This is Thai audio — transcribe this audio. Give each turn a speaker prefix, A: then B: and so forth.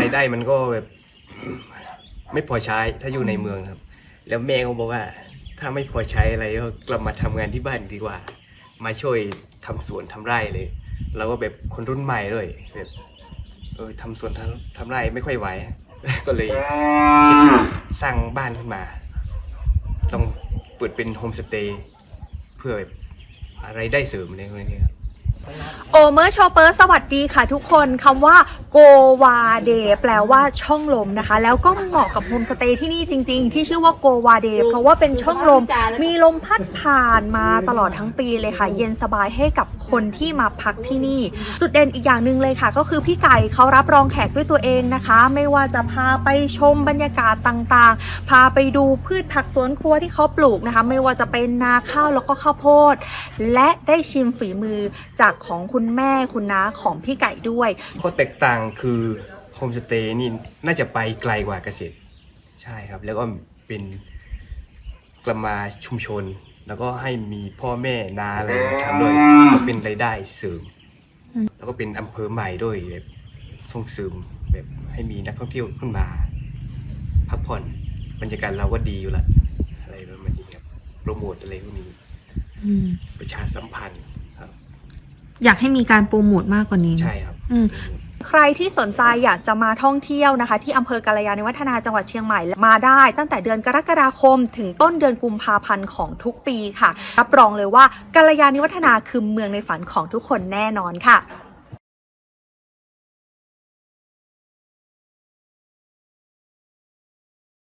A: รายได้มันก็แบบ ไม่พอใช้ถ้าอยู่ในเมืองครับ แล้วแม่ก็บอกว่า ถ้าไม่พอใช้อะไรก็กลับมาทำงานที่บ้านดีกว่า มาช่วยทำสวนทำไร่เลยเราก็แบบคนรุ่นใหม่ด้วยแบบเออทำสวนทำทำไร่ไม่ค่อยไหวก็เลยคิดสร้างบ้านขึ้นมา ต้องเปิดเป็นโฮมสเตย์เพื่อแบบอะไรได้เสริมอะไรพวกนี้ครับ
B: โอเมอร์ชอปเปอร์สวัสดีค่ะทุกคนคำว่าโกวาเดแปลว่าช่องลมนะคะ แล้วก็เหมาะกับโฮมสเตย์ที่นี่จริง ๆ ที่ชื่อว่าโกวาเดเพราะว่าเป็นช่องลม มีลมพัดผ่านมาตลอดทั้งปีเลยค่ะ เย็นสบายให้กับ คนที่มาพักที่นี่ จุดเด่นอีกอย่างหนึ่งเลยค่ะ ก็คือพี่ไก่เขารับรองแขกด้วยตัวเองนะคะ ไม่ว่าจะพาไปชมบรรยากาศต่างๆ พาไปดูพืชผักสวนครัวที่เขาปลูกนะคะ ไม่ว่าจะเป็นนาข้าวแล้วก็ข้าวโพด และได้ชิมฝีมือจากของคุณแม่คุณน้าของพี่ไก่ด้วย
A: ข้อแตกต่างคือโฮมสเตย์นี่น่าจะไปไกลกว่าเกษตร ใช่ครับ แล้วก็เป็นกลับมาชุมชน แล้วก็ให้มีพ่อแม่นาอะไรมาทำด้วยก็เป็นรายได้เสริม
B: อืม
A: แล้วก็เป็นอำเภอใหม่ด้วยแบบส่งเสริมแบบให้มีนักท่องเที่ยวขึ้นมา พักผ่อนบรรยากาศเราก็ดีอยู่ละอะไรประมาณนี้ครับโปรโมทอะไรพวกนี้
B: อืม
A: ประชาสัมพันธ์ครับ
B: อยากให้มีการโปรโมทมากกว่านี้นะ
A: ใช่ครับ
B: อืม ใครที่สนใจอยากจะมาท่องเที่ยวนะคะ ที่อำเภอกาลยานิวัฒนาจังหวัดเชียงใหม่มาได้ ตั้งแต่เดือนกรกฎาคม ถึงต้นเดือนกุมภาพันธ์ของทุกปีค่ะ รับรองเลยว่ากาลยานิวัฒนาคือเมืองในฝันของทุกคนแน่นอนค่ะ